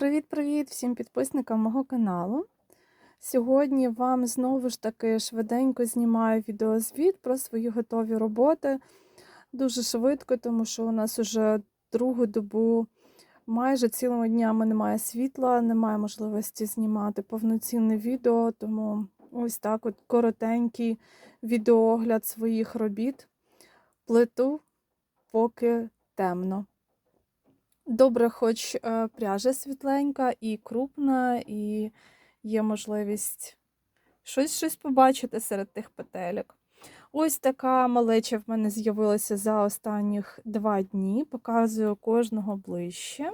Привіт-привіт всім підписникам мого каналу. Сьогодні вам знову ж таки швиденько знімаю відеозвіт про свої готові роботи. Дуже швидко, тому що у нас уже другу добу майже цілими днями немає світла, немає можливості знімати повноцінне відео, тому ось так от коротенький відеоогляд своїх робіт. Плиту, поки темно. Добре, хоч е, пряжа світленька і крупна, і є можливість щось щось побачити серед тих петелек. Ось така малеча в мене з'явилася за останніх два дні. Показую кожного ближче.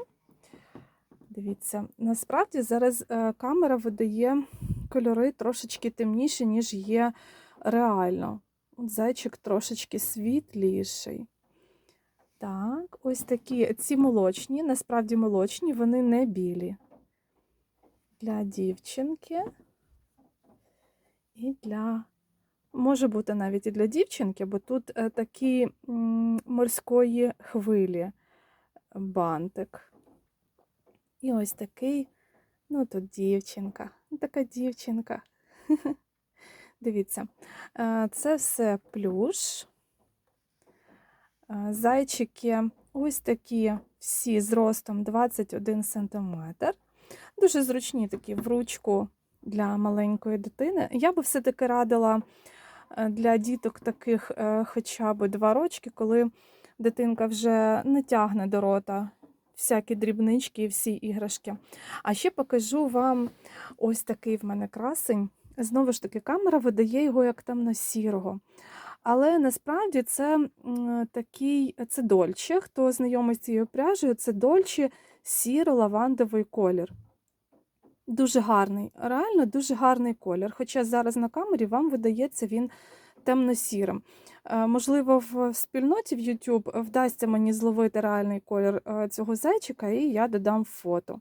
Дивіться, насправді зараз е, камера видає кольори трошечки темніші, ніж є реально. Зайчик трошечки світліший. Так, ось такі ці молочні, насправді молочні, вони не білі. Для дівчинки. І для, може бути навіть і для дівчинки, бо тут е, такі морської хвилі бантик. І ось такий, ну тут дівчинка, така дівчинка. Дивіться, е, це все плюш. Е, Зайчики ось такі всі з ростом 21 см. Дуже зручні такі в ручку для маленької дитини. Я би все-таки радила е, для діток таких е, хоча б 2 рочки, коли дитинка вже не тягне до рота всякі дрібнички і всі іграшки. А ще покажу вам ось такий в мене красень. Знову ж таки, камера видає його як темно-сірого. Але насправді це такий це дольче. Хто знайомий з цією пряжею, це дольче сіро-лавандовий колір. Дуже гарний, реально дуже гарний колір. Хоча зараз на камері вам видається він темно-сірим. Е, Можливо, в спільноті в YouTube вдасться мені зловити реальний колір е, цього зайчика, і я додам фото.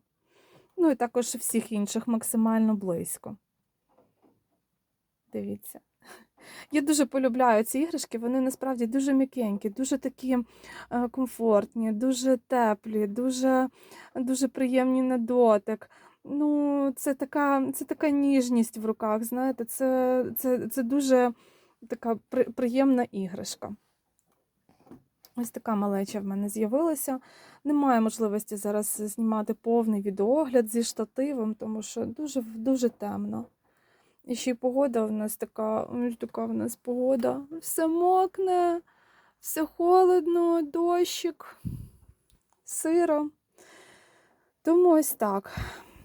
Ну і також всіх інших максимально близько. Дивіться. Я дуже полюбляю ці іграшки, вони насправді дуже м'якенькі, дуже такі е, комфортні, дуже теплі, дуже, дуже приємні на дотик. Ну, це така, це така ніжність в руках, знаєте, це, це, це дуже така приємна іграшка. Ось така малеча в мене з'явилася. Немає можливості зараз знімати повний відеогляд зі штативом, тому що дуже, дуже темно. І ще й погода у нас така, така в нас погода. Все мокне, все холодно, дощик, сиро. Тому ось так.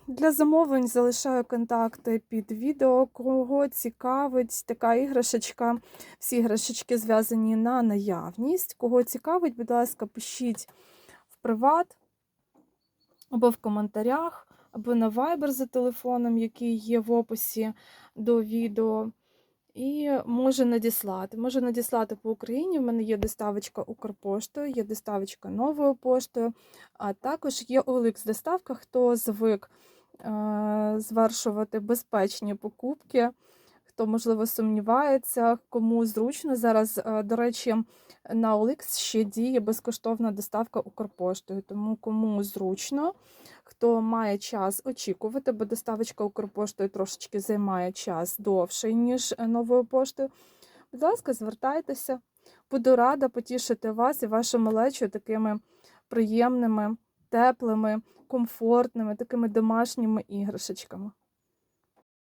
Для замовлень залишаю контакти під відео. Кого цікавить така іграшечка. Всі іграшечки зв'язані на наявність. Кого цікавить, будь ласка, пишіть в приват або в коментарях, або на Viber за телефоном, який є в описі до відео. І може надіслати. Може надіслати по Україні. В мене є доставочка Укрпоштою, є доставочка новою поштою, а також є OLX доставка, хто звик е, звершувати безпечні покупки, хто, можливо, сумнівається, кому зручно. Зараз, е, до речі, на OLX ще діє безкоштовна доставка Укрпоштою, тому кому зручно, хто має час очікувати, бо доставочка Укрпоштою трошечки займає час довший, ніж е, новою поштою. Будь ласка, звертайтеся. Буду рада потішити вас і вашу малечу такими приємними, теплими, комфортними, такими домашніми іграшечками.